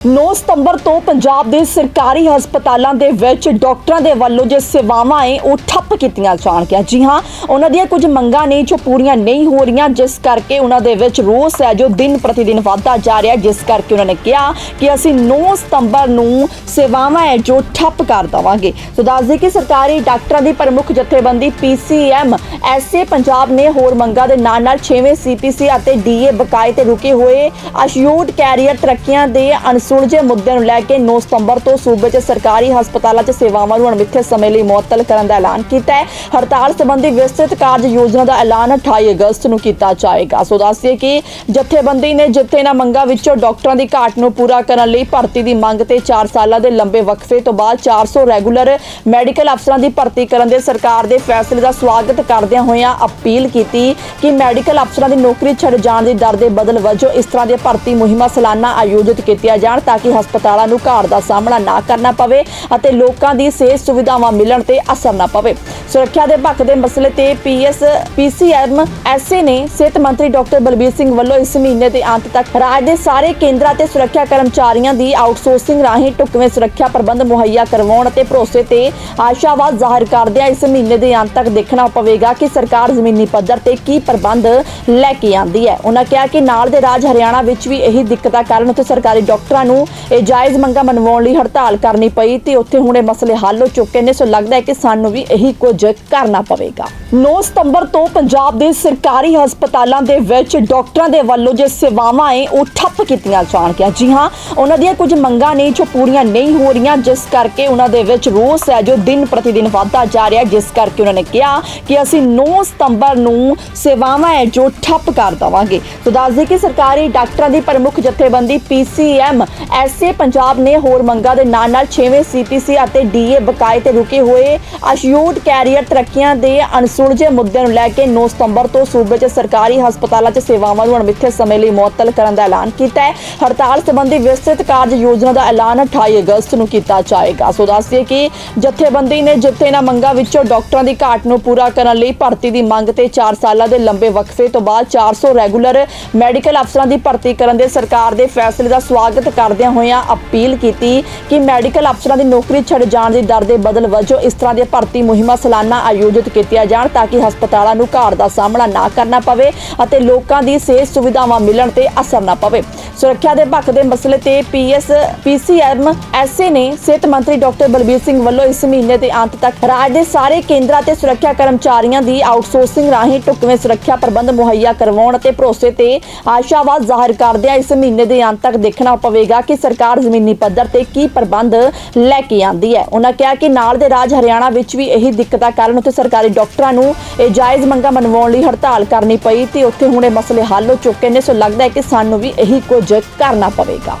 9 ਸਤੰਬਰ ਤੋਂ ਪੰਜਾਬ ਦੇ ਸਰਕਾਰੀ ਹਸਪਤਾਲਾਂ ਦੇ ਵਿੱਚ ਡਾਕਟਰਾਂ ਦੇ ਵੱਲੋਂ ਜੋ ਸੇਵਾਵਾਂ ਏ, ਉਹ ਠੱਪ ਕੀਤੀਆਂ ਜਾਣਗੀਆਂ। ਜੀ ਹਾਂ, ਉਹਨਾਂ ਦੀਆਂ ਕੁਝ ਮੰਗਾਂ ਨੇ ਜੋ ਪੂਰੀਆਂ ਨਹੀਂ ਹੋ ਰਹੀਆਂ, ਜਿਸ ਕਰਕੇ ਉਹਨਾਂ ਦੇ ਵਿੱਚ ਰੋਸ ਹੈ ਜੋ ਦਿਨ ਪ੍ਰਤੀ ਦਿਨ ਵਧਦਾ ਜਾ ਰਿਹਾ। ਜਿਸ ਕਰਕੇ ਉਹਨਾਂ ਨੇ ਕਿਹਾ ਕਿ ਅਸੀਂ 9 ਸਤੰਬਰ ਨੂੰ ਸੇਵਾਵਾਂ ਹੈ ਜੋ ਠੱਪ ਕਰ ਦੇਵਾਂਗੇ। ਸੋ ਦੱਸ ਦਈਏ ਕਿ ਸਰਕਾਰੀ ਡਾਕਟਰਾਂ ਦੀ ਪ੍ਰਮੁੱਖ ਜਥੇਬੰਦੀ ਪੀਸੀਐਮ ਐਸਏ ਪੰਜਾਬ ਨੇ ਹੋਰ ਮੰਗਾਂ ਦੇ ਨਾਲ ਨਾਲ 6ਵੇਂ ਸੀਪੀਸੀ ਅਤੇ ਡੀਏ ਬਕਾਏ ਤੇ ਰੁਕੇ ਹੋਏ ਅਸ਼ਯੂਟ ਕੈਰੀਅਰ ਤਰੱਕੀਆਂ ਦੇ ਅਣਸੁਲਝੇ ਮੁੱਦਿਆਂ ਨੂੰ ਲੈ ਕੇ 9 ਸਤੰਬਰ ਤੋਂ ਸੂਬੇ 'ਚ ਸਰਕਾਰੀ ਹਸਪਤਾਲਾਂ 'ਚ ਸੇਵਾਵਾਂ ਨੂੰ ਅਣਮਿੱਥੇ ਸਮੇਂ ਲਈ ਮੁਅੱਤਲ ਕਰਨ ਦਾ ਐਲਾਨ ਕੀਤਾ ਹੈ। ਹੜਤਾਲ ਸੰਬੰਧੀ ਵਿਸਤ੍ਰਿਤ ਕਾਰਜ ਯੋਜਨਾ ਦਾ ਐਲਾਨ 28 ਅਗਸਤ ਨੂੰ ਕੀਤਾ ਜਾਏਗਾ। ਸੋ ਦੱਸਿਏ ਕਿ ਜਥੇਬੰਦੀ ਨੇ ਜਿੱਥੇ ਇਹਨਾਂ ਮੰਗਾਂ ਵਿੱਚੋਂ ਡਾਕਟਰਾਂ ਦੀ ਘਾਟ ਨੂੰ ਪੂਰਾ ਕਰਨ ਲਈ ਭਰਤੀ ਦੀ ਮੰਗ ਤੇ 4 ਸਾਲਾਂ ਦੇ ਲੰਬੇ ਵਕਫੇ ਤੋਂ ਬਾਅਦ 400 ਰੈਗੂਲਰ ਮੈਡੀਕਲ ਅਫਸਰਾਂ ਦੀ ਭਰਤੀ ਕਰਨ ਦੇ ਸਰਕਾਰ ਦੇ ਫੈਸਲੇ ਦਾ ਸਵਾਗਤ ਕਰਦਿਆਂ ਹੋਇਆਂ ਅਪੀਲ ਕੀਤੀ ਕਿ ਮੈਡੀਕਲ ਅਫਸਰਾਂ ਦੀ ਨੌਕਰੀ ਛੱਡ ਜਾਣ ਦੀ ਦਰ ਦੇ ਬਦਲ ਵਜੋਂ ਇਸ ਤਰ੍ਹਾਂ ਦੀਆਂ ਭਰਤੀ ਮੁਹਿੰਮਾਂ ਸਾਲਾਨਾ ਆਯੋਜਿਤ ਕੀਤੀਆਂ ਜਾਣ। ਤਾਂ ਕਿ ਹਸਪਤਾਲਾਂ ਨੂੰ ਘਾਟ ਦਾ ਸਾਹਮਣਾ ਨਾ ਕਰਨਾ ਪਵੇ ਅਤੇ ਲੋਕਾਂ ਦੀ ਸਿਹਤ ਸੁਵਿਧਾਵਾਂ ਮਿਲਣ ਤੇ ਅਸਰ ਨਾ ਪਵੇ। ਸੁਰੱਖਿਆ ਦੇ ਪੱਖ ਦੇ ਮਸਲੇ ਤੇ ਪੀਐਸ, ਪੀਸੀਐਮ, ਐਸਏ ਨੇ ਸਿਹਤ ਮੰਤਰੀ ਡਾਕਟਰ ਬਲਬੀਰ ਸਿੰਘ ਵੱਲੋਂ ਇਸ ਮਹੀਨੇ ਦੇ ਅੰਤ ਤੱਕ ਰਾਜ ਦੇ ਸਾਰੇ ਕੇਂਦਰਾਂ ਤੇ ਸੁਰੱਖਿਆ ਕਰਮਚਾਰੀਆਂ ਦੀ ਆਊਟਸੋਰਸਿੰਗ ਰਾਹੀਂ ਢੁਕਵੇਂ ਸੁਰੱਖਿਆ ਪ੍ਰਬੰਧ ਮੁਹੱਈਆ ਕਰਵਾਉਣ ਅਤੇ ਭਰੋਸੇ ਤੇ ਆਸ਼ਾਵਾਦ ਜ਼ਾਹਿਰ ਕਰਦਿਆਂ ਇਸ ਮਹੀਨੇ ਦੇ ਅੰਤ ਤੱਕ ਦੇਖਣਾ ਪਵੇਗਾ ਕਿ ਸਰਕਾਰ ਜ਼ਮੀਨੀ ਪੱਧਰ ਤੇ ਕੀ ਪ੍ਰਬੰਧ ਲੈ ਕੇ ਆਂਦੀ ਹੈ। ਉਹਨਾਂ ਕਿਹਾ ਕਿ ਨਾਲ ਦੇ ਰਾਜ ਹਰਿਆਣਾ ਵਿੱਚ ਵੀ ਇਹੀ ਦਿੱਕਤਾਂ ਕਾਰਨ ਉੱਥੇ ਸਰਕਾਰੀ ਡਾਕਟਰਾਂ ਨੂੰ ਇਹ ਜਾਇਜ਼ ਮੰਗਾਂ ਮਨਵਾਉਣ ਲਈ ਹੜਤਾਲ ਕਰਨੀ ਪਈ ਤੇ ਉੱਥੇ ਹੁਣ ਇਹ ਮਸਲੇ ਹੱਲ ਹੋ ਚੁੱਕੇ ਨੇ, ਸੋ ਲੱਗਦਾ ਹੈ ਕਿ ਸਾਨੂੰ ਵੀ ਇਹੀ ਕੁਝ ਕਰਨਾ ਪਵੇਗਾ। 9 ਸਤੰਬਰ ਤੋਂ ਪੰਜਾਬ ਦੇ ਸਰਕਾਰੀ ਹਸਪਤਾਲਾਂ ਦੇ ਵਿੱਚ ਡਾਕਟਰਾਂ ਦੇ ਵੱਲੋਂ ਜੋ ਸੇਵਾਵਾਂ ਏ ਉਹ ਠੱਪ ਕੀਤੀਆਂ ਜਾਣਗੀਆਂ। ਜੀ ਹਾਂ, ਉਹਨਾਂ ਦੀਆਂ ਕੁਝ ਮੰਗਾਂ ਨੇ ਜੋ ਪੂਰੀਆਂ ਨਹੀਂ ਹੋ ਰਹੀਆਂ, ਜਿਸ ਕਰਕੇ ਉਹਨਾਂ ਦੇ ਵਿੱਚ ਰੋਸ ਹੈ ਜੋ ਦਿਨ ਪ੍ਰਤੀ ਦਿਨ ਵਧਦਾ ਜਾ ਰਿਹਾ ਜਿਸ ਕਰਕੇ ਉਹਨਾਂ ਨੇ ਕਿਹਾ ਕਿ ਅਸੀਂ 9 ਸਤੰਬਰ ਨੂੰ ਸੇਵਾਵਾਂ ਹੈ ਜੋ ਠੱਪ ਕਰ ਦੇਵਾਂਗੇ। ਸੋ ਦੱਸ ਦਈਏ ਕਿ ਸਰਕਾਰੀ ਡਾਕਟਰਾਂ ਦੀ ਪ੍ਰਮੁੱਖ ਜਥੇਬੰਦੀ ਪੀਸੀਐਮ ਐਸਏ ਪੰਜਾਬ ਨੇ ਹੋਰ ਮੰਗਾਂ ਦੇ ਨਾਲ ਨਾਲ 6ਵੇਂ ਸੀਪੀਸੀ ਅਤੇ ਡੀਏ ਬਕਾਏ ਤੇ ਰੁਕੇ ਹੋਏ ਅਸ਼ਯੂਟ ਕੈਰੀਅਰ ਤਰੱਕੀਆਂ ਦੇ ਅਣਸੁਲਝੇ ਮੁੱਦਿਆਂ ਨੂੰ ਲੈ ਕੇ 9 ਸਤੰਬਰ ਤੋਂ ਸੂਬੇ 'ਚ ਸਰਕਾਰੀ ਹਸਪਤਾਲਾਂ 'ਚ ਸੇਵਾਵਾਂ ਨੂੰ ਅਣਮਿੱਥੇ ਸਮੇਂ ਲਈ ਮੁਅੱਤਲ ਕਰਨ ਦਾ ਐਲਾਨ ਕੀਤਾ ਹੈ। ਹੜਤਾਲ ਸੰਬੰਧੀ ਵਿਸਤ੍ਰਿਤ ਕਾਰਜ ਯੋਜਨਾ ਦਾ ਐਲਾਨ 28 ਅਗਸਤ ਨੂੰ ਕੀਤਾ ਜਾਏਗਾ। ਸੋ ਦੱਸਦੀਏ ਕਿ ਜਥੇਬੰਦੀ ਨੇ ਜਿੱਥੇ ਇਹਨਾਂ ਮੰਗਾਂ ਵਿੱਚੋਂ ਡਾਕਟਰਾਂ ਦੀ ਘਾਟ ਨੂੰ ਪੂਰਾ ਕਰਨ ਲਈ ਭਰਤੀ ਦੀ ਮੰਗ ਤੇ 4 ਸਾਲਾਂ ਦੇ ਲੰਬੇ ਵਕਫੇ ਤੋਂ ਬਾਅਦ 400 ਰੈਗੂਲਰ ਮੈਡੀਕਲ ਅਫਸਰਾਂ ਦੀ ਭਰਤੀ ਕਰਨ ਦੇ ਸਰਕਾਰ ਦੇ ਫੈਸਲੇ ਦਾ ਸਵਾਗਤ ਕਰਦਿਆਂ ਹੋਇਆਂ ਅਪੀਲ ਕੀਤੀ ਕਿ ਮੈਡੀਕਲ ਅਫਸਰਾਂ ਦੀ ਨੌਕਰੀ ਛੱਡ ਜਾਣ ਦੀ ਦਰ ਦੇ ਬਦਲ ਵਜੋਂ ਇਸ ਤਰ੍ਹਾਂ ਦੀਆਂ ਭਰਤੀ ਮੁਹਿੰਮਾਂ ਸਾਲਾਨਾ ਆਯੋਜਿਤ ਕੀਤੀਆਂ ਜਾਣ ਤਾਂ ਕਿ ਹਸਪਤਾਲਾਂ ਨੂੰ ਘਾਟ ਦਾ ਸਾਹਮਣਾ ਨਾ ਕਰਨਾ ਪਵੇ ਅਤੇ ਲੋਕਾਂ ਦੀ ਸਿਹਤ ਸੁਵਿਧਾਵਾਂ ਮਿਲਣ ਤੇ ਅਸਰ ਨਾ ਪਵੇ। ਸੁਰੱਖਿਆ ਦੇ ਭੱਖ ਦੇ ਮਸਲੇ ਤੇ ਪੀਐਸ, ਪੀਸੀਐਮ, ਐਸਏ ਨੇ ਸਿਹਤ ਮੰਤਰੀ ਡਾਕਟਰ ਬਲਬੀਰ ਸਿੰਘ ਵੱਲੋਂ ਇਸ ਮਹੀਨੇ ਦੇ ਅੰਤ ਤੱਕ ਰਾਜ ਦੇ ਸਾਰੇ ਕੇਂਦਰਾਂ ਤੇ ਸੁਰੱਖਿਆ ਕਰਮਚਾਰੀਆਂ ਦੀ ਆਊਟਸੋਰਸਿੰਗ ਰਾਹੀਂ ਢੁਕਵੇਂ ਸੁਰੱਖਿਆ ਪ੍ਰਬੰਧ ਮੁਹੱਈਆ ਕਰਵਾਉਣ ਅਤੇ ਭਰੋਸੇ ਤੇ ਆਸ਼ਾਵਾਦ ਜ਼ਾਹਿਰ ਕਰਦਿਆਂ ਇਸ ਮਹੀਨੇ ਦੇ ਅੰਤ ਤੱਕ ਦੇਖਣਾ ਪਵੇਗਾ ਕਿ ਸਰਕਾਰ ਜ਼ਮੀਨੀ ਪੱਧਰ ਤੇ ਕੀ ਪ੍ਰਬੰਧ ਲੈ ਕੇ ਆਂਦੀ ਹੈ। ਉਹਨਾਂ ਕਿਹਾ ਕਿ ਨਾਲ ਦੇ ਰਾਜ ਹਰਿਆਣਾ ਵਿੱਚ ਵੀ ਇਹੀ ਦਿੱਕਤਾਂ ਕਾਰਨ ਉੱਥੇ ਸਰਕਾਰੀ ਡਾਕਟਰਾਂ ਨੂੰ ਇਹ ਜਾਇਜ਼ ਮੰਗਾਂ ਮਨਵਾਉਣ ਲਈ ਹੜਤਾਲ ਕਰਨੀ ਪਈ ਤੇ ਉੱਥੇ ਹੁਣ ਇਹ ਮਸਲੇ ਹੱਲ ਹੋ ਚੁੱਕੇ ਨੇ। ਸੋ ਲੱਗਦਾ ਹੈ ਕਿ ਸਾਨੂੰ ਵੀ ਇਹੀ ਕੁਝ ਕਰਨਾ ਪਵੇਗਾ।